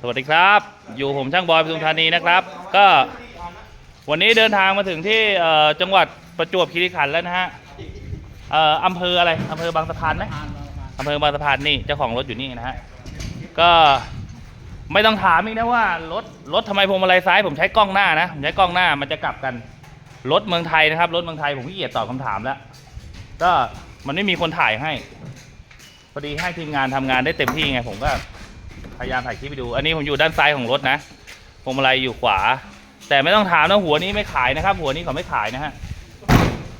สวัสดีครับ อยู่ผมช่างบอยปทุมธานีนะครับ ก็วันนี้เดินทางมาถึงที่จังหวัดประจวบคีรีขันธ์แล้วนะฮะเอ่ออำเภออะไรอำเภอบางสะพานไหมอำเภอบางสะพานนี่เจ้าของรถอยู่นี่นะฮะก็ไม่ต้องถามอีกนะว่ารถรถทำไมพวงมาลัยซ้ายผมใช้กล้องหน้านะผมใช้กล้องหน้ามันจะกลับกันรถเมืองไทยนะครับรถเมืองไทยผมขี้เกียจตอบคำถามแล้ว ก็มันไม่มีคนถ่ายให้พอดีให้ทีมงานทำงานได้เต็มที่ไงผมก็ พยายามถ่ายคลิปไปดู อันนี้ผมอยู่ด้านซ้ายของรถนะพวงมาลัยอยู่ขวา แต่ไม่ต้องถามนะหัวนี้ไม่ขายนะครับ หัวนี้เขาไม่ขายนะฮะ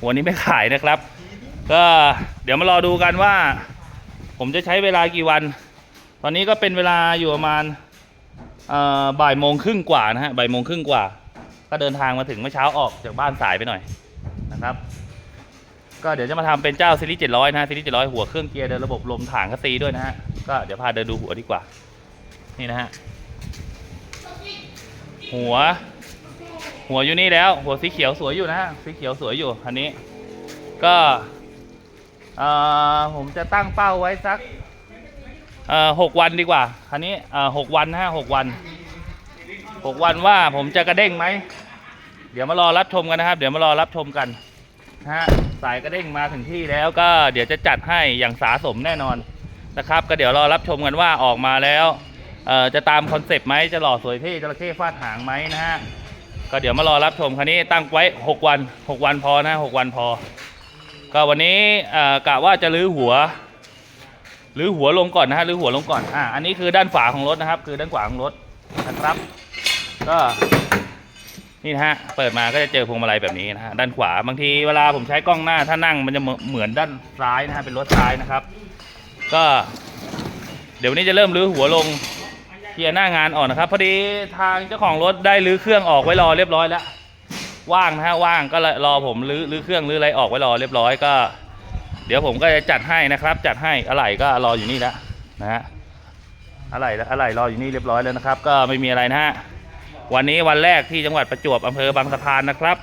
หัวนี้ไม่ขายนะครับ ก็เดี๋ยวมารอดูกันว่า ผมจะใช้เวลากี่วัน ตอนนี้ก็เป็นเวลาอยู่ประมาณบ่ายโมงครึ่งกว่านะฮะบ่ายโมงครึ่งกว่า ก็เดินทางมาถึงเมื่อเช้าออกจากบ้านสายไปหน่อยนะครับก็เดี๋ยวจะมาทำเป็นเจ้าซีรีส์700 นะฮะซีรีส์700 หัวเครื่องเกียร์เดินระบบลมถ่างคัสซีด้วยนะฮะ ก็เดี๋ยวพาเดินดูหัวดีกว่า นี่นะฮะ หัว หัวอยู่นี่แล้ว หัวสีเขียวสวยอยู่นะฮะ สีเขียวสวยอยู่อันนี้ ก็เอ่อผมจะตั้งเป้าไว้สักเอ่อหกวันดีกว่าคันนี้เอ่อหกวันนะฮะหกวันหกวันว่าผมจะกระเด้งไหม เดี๋ยวมารอรับชมกันนะครับ เดี๋ยวมารอรับชมกันนะฮะสายกระเด้งมาถึงที่แล้วก็เดี๋ยวจะจัดให้อย่างสาสมแน่นอนนะครับ ก็เดี๋ยวรอรับชมกันว่าออกมาแล้ว จะตามคอนเซปต์ไหมจะหล่อสวยเท่จระเข้ฟาดหางไหมนะฮะก็เดี๋ยวมารอรับชมคันนี้ตั้งไว้ 6 วัน 6 วันพอนะ6วันพอ ก็วันนี้กะว่าจะลื้อหัวลื้อหัวลงก่อนนะฮะลื้อหัวลงก่อนอ่าอันนี้คือด้านฝาของรถนะครับ คือด้านขวาของรถนะครับ ก็นี่นะฮะเปิดมาก็จะเจอพวงมาลัยแบบนี้นะฮะด้านขวาบางทีเวลาผมใช้กล้องหน้าถ้านั่งมันจะเหมือนด้านซ้ายนะฮะเป็นรถซ้ายนะครับ ก็ เดี๋ยววันนี้จะเริ่มรื้อหัวลง เคลียร์หน้างานออกนะครับ พอดีทางเจ้าของรถได้รื้อเครื่องออกไว้รอเรียบร้อยแล้วว่างนะฮะว่างก็รอผมรื้อรื้อเครื่องรื้ออะไรออกไว้รอเรียบร้อยก็ เดี๋ยวผมก็จะจัดให้นะครับ จัดให้อะไหล่ก็รออยู่นี่แล้วนะฮะอะไหล่อะไหล่รออยู่นี่เรียบร้อยแล้วนะครับ ก็ไม่มีอะไรนะฮะวันนี้วันแรกที่จังหวัดประจวบอำเภอบางสะพานนะครับ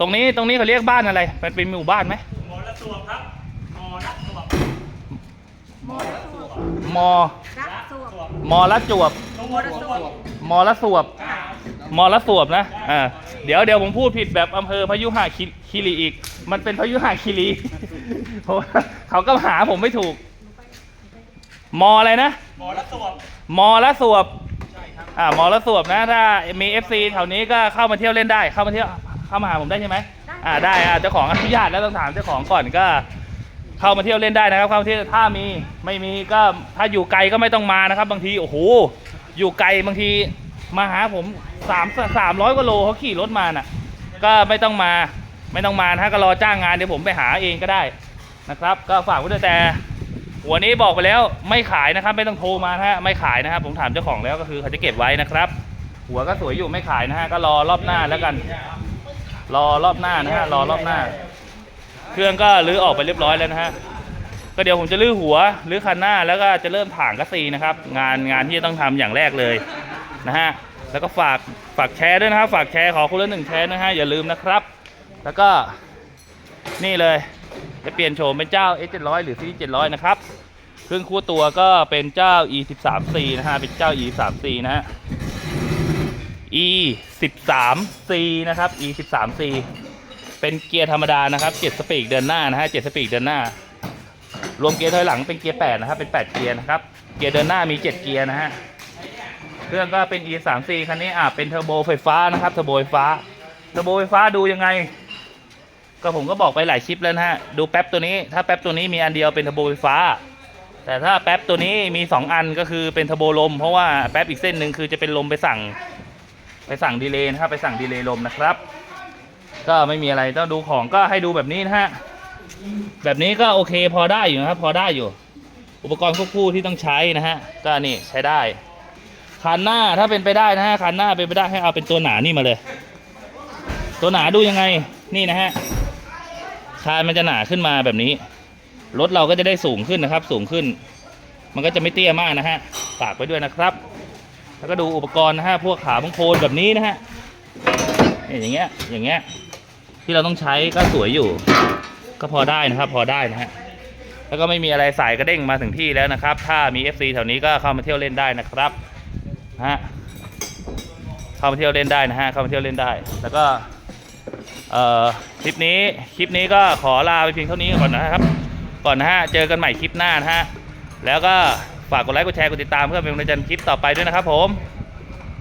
ตรงนี้ตรงนี้เขาเรียกบ้านอะไรมันเป็นหมู่บ้านไหมหมอละสวบครับหมอละสวบมอระสวบมอรักสวบ มอละจวบมอระสวบ มอละสวบ มอละสวบนะ อ่า เดี๋ยวเดี๋ยวผมพูดผิดแบบอำเภอพยุหะคีคีรีอีก มันเป็นพยุหะคีรีเพราะว่าเขาก็หาผมไม่ถูก มออะไรนะ หมอละสวบมอละสวบ อ่ามอละสวบนะ ถ้ามี FC แถวนี้ก็เข้ามาเที่ยวเล่นได้ เข้ามาเที่ยว เข้ามาหาผมได้ใช่ไหมอ่า ได้ อ่า เจ้าของอนุญาตแล้วต้องถามเจ้าของก่อนก็ เข้ามาเที่ยวเล่นได้นะครับเข้ามาเที่ยวถ้ามีไม่มีก็ถ้าอยู่ไกลก็ไม่ต้องมานะครับ บางทีโอ้โหอยู่ไกลบางทีมาหาผมสามสามร้อยกว่าโลเขาขี่รถมาน่ะ ก็ไม่ต้องมาไม่ต้องมานะก็รอจ้างงานเดี๋ยวผมไปหาเองก็ได้นะครับ ก็ฝากไว้ด้วยแต่หัวนี้บอกไปแล้วไม่ขายนะครับ ไม่ต้องโทรมาฮะไม่ขายนะครับ ผมถามเจ้าของแล้วก็คือเขาจะเก็บไว้นะครับ หัวก็สวยอยู่ไม่ขายนะฮะก็รอรอบหน้าแล้วกัน รอรอบหน้านะฮะรอรอบหน้า เครื่องก็รื้อออกไปเรียบร้อยแล้วนะฮะก็เดี๋ยวผมจะลื้อหัวรื้อคันหน้าแล้วก็จะเริ่มถ่างกัสซีนะครับ งานงานที่จะต้องทำอย่างแรกเลยนะฮะแล้วก็ฝากฝากแชร์ด้วยนะครับฝากแชร์ขอคนละหนึ่งแชร์นะฮะอย่าลืมนะครับ แล้วก็นี่เลยจะเปลี่ยนโฉมเป็นเจ้า S700 หรือ C 700 นะครับเครื่องคู่ตัวก็เป็นเจ้า E13C นะฮะเป็นเจ้า E13C นะฮะ E13C นะครับ E13C เป็นเกียร์ธรรมดานะครับ7สปีกเดินหน้านะฮะ7สปีกเดินหน้า รวมเกียร์ถอยหลังเป็นเกียร์8นะครับเป็น8เกียร์นะครับ เกียร์เดินหน้ามี7เกียร์นะฮะ เครื่องก็เป็น e 3 c คันนี้อะเป็นเทอร์โบไฟฟ้านะครับเทอร์โบไฟฟ้า เทอร์โบไฟฟ้าดูยังไง ก็ผมก็บอกไปหลายคลิปแล้วนะฮะ ดูแป๊บตัวนี้ ถ้าแป๊บตัวนี้มีอันเดียวเป็นเทอร์โบไฟฟ้า แต่ถ้าแป๊บตัวนี้มี 2 อันก็คือเป็นเทอร์โบลม เพราะว่าแป๊บอีกเส้นหนึ่งคือจะเป็นลมไปสั่ง ไปสั่งดีเลย์นะครับ ไปสั่งดีเลย์ลมนะครับ ก็ไม่มีอะไรต้องดูของก็ให้ดูแบบนี้นะฮะ แบบนี้ก็โอเคพอได้อยู่นะครับ พอได้อยู่ อุปกรณ์ควบคู่ที่ต้องใช้นะฮะ ก็นี่ใช้ได้คันหน้าถ้าเป็นไปได้นะฮะคันหน้าเป็นไปได้ให้เอาเป็นตัวหนานี่มาเลย ตัวหนาดูยังไงนี่นะฮะคานมันจะหนาขึ้นมาแบบนี้ รถเราก็จะได้สูงขึ้นนะครับ สูงขึ้น มันก็จะไม่เตี้ยมากนะฮะฝากไว้ด้วยนะครับ แล้วก็ดูอุปกรณ์นะฮะพวกขาบังโคลนแบบนี้นะฮะนี่อย่างเงี้ยอย่างเงี้ย ที่เราต้องใช้ก็สวยอยู่ ก็พอได้นะครับ พอได้นะฮะแล้วก็ไม่มีอะไรสายกระเด้งมาถึงที่แล้วนะครับ ถ้ามี FC แถวนี้ก็เข้ามาเที่ยวเล่นได้นะครับนะฮะเข้ามาเที่ยวเล่นได้นะฮะเข้ามาเที่ยวเล่นได้ แล้วก็เอ่อคลิปนี้คลิปนี้ก็ขอลาไปเพียงเท่านี้ก่อนนะครับ ก่อนนะฮะเจอกันใหม่คลิปหน้านะฮะแล้วก็ฝากกดไลค์กดแชร์กดติดตามเพื่อเป็นกำลังใจในคลิปต่อไปด้วยนะครับผม